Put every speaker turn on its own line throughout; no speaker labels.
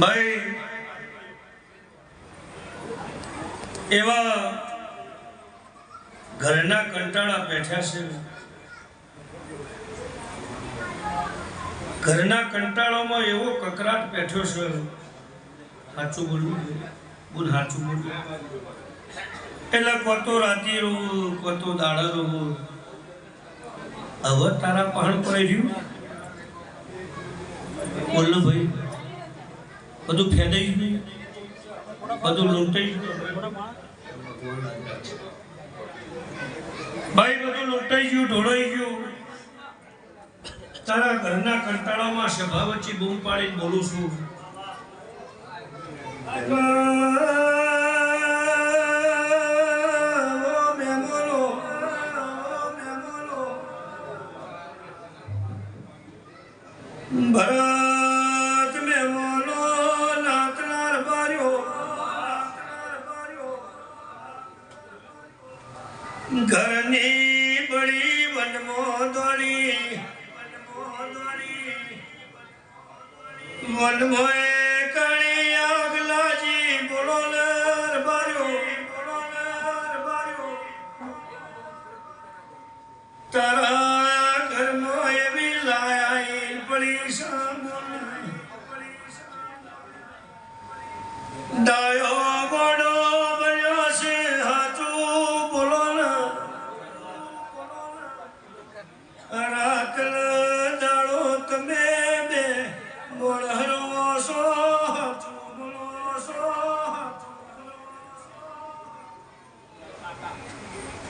ભાઈ, એવા ઘરના કંટાળા બેઠા છે. ઘરના કંટાળામાં એવો કકરાટ બેઠો છે. સાચું બોલવું બોલ સાચું બોલવું એટલે કોતો રાતી રહું, કોતો દાડા રહું. હવે તારા પહાણ પડી રહ્યું? બોલ ભાઈ. બધું ફેદાયું બધું લૂંટાયું ભાઈ, બધું લૂંટાઈ ગયું, ઢોળાઈ ગયું. તારા ઘરના કંટાળામાં સભા વચ્ચે બૂમ પાડીને બોલું છું. બળી વનમાં દોડી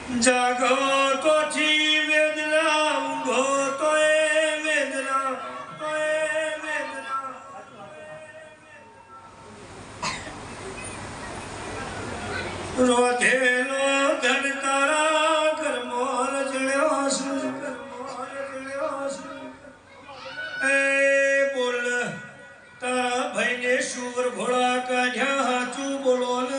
જાગો થી વેદના, ઊંઘો તો એ વેદના, તો એ વેદના. રોધેલો ધન તારા કર્મો છે એ બોલ, તારા ભાઈને શુવર ઘોડા કાઢ્યા હાચું બોલો ને.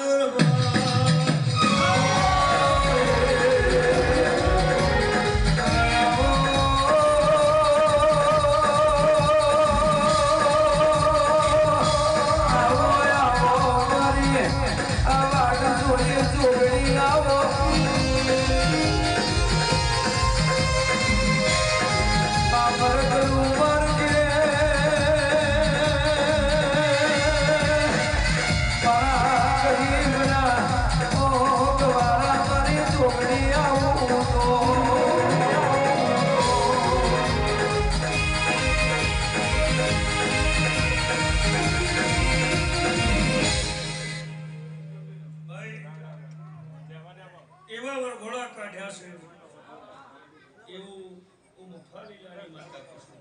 એવા વરઘોડા કાઢ્યા છે. એવું હું છું.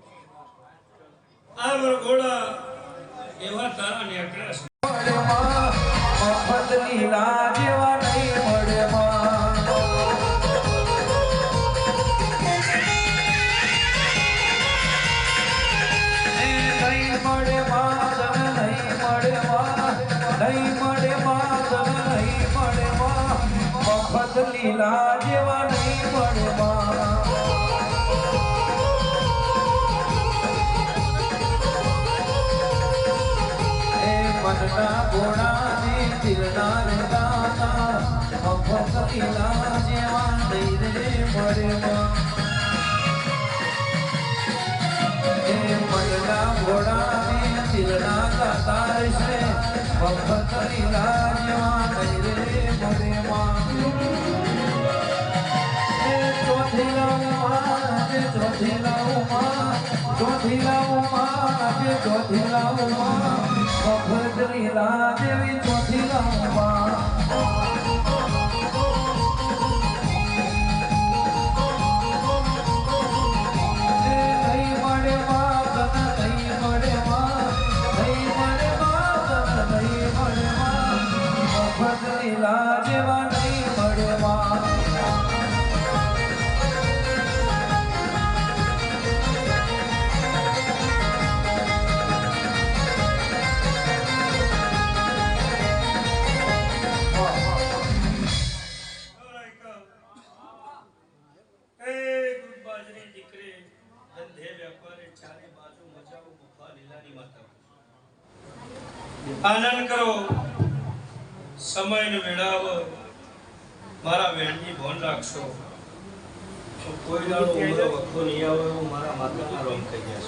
આ વરઘોડા એવા તારા નીકળ્યા છે.
લીલા જેવા નહીં મળે માં. મળે માં. મફત લીલા જેવા નહીં પડવા. એ મનના ગોળાને દિલના રે દાતા અભક લીલા જેવા નહીં રે પડવા. એ મનના ઘોડાને દિલના દાતા છે અભક લીલા જેવા નહીં રે મળે જે ચોથી લાવું ચોથી લાવું જે ચોથી લાવું મફત લીલા જેવી ચોથી લાવું
આનંદ કરો. સમયને વેળાવો મારા વેણની ભોન રાખશો. કોઈ દાડો ઉમરો વખતો નહીં આવે એવું મારા માતાના રોમ કહી ગયા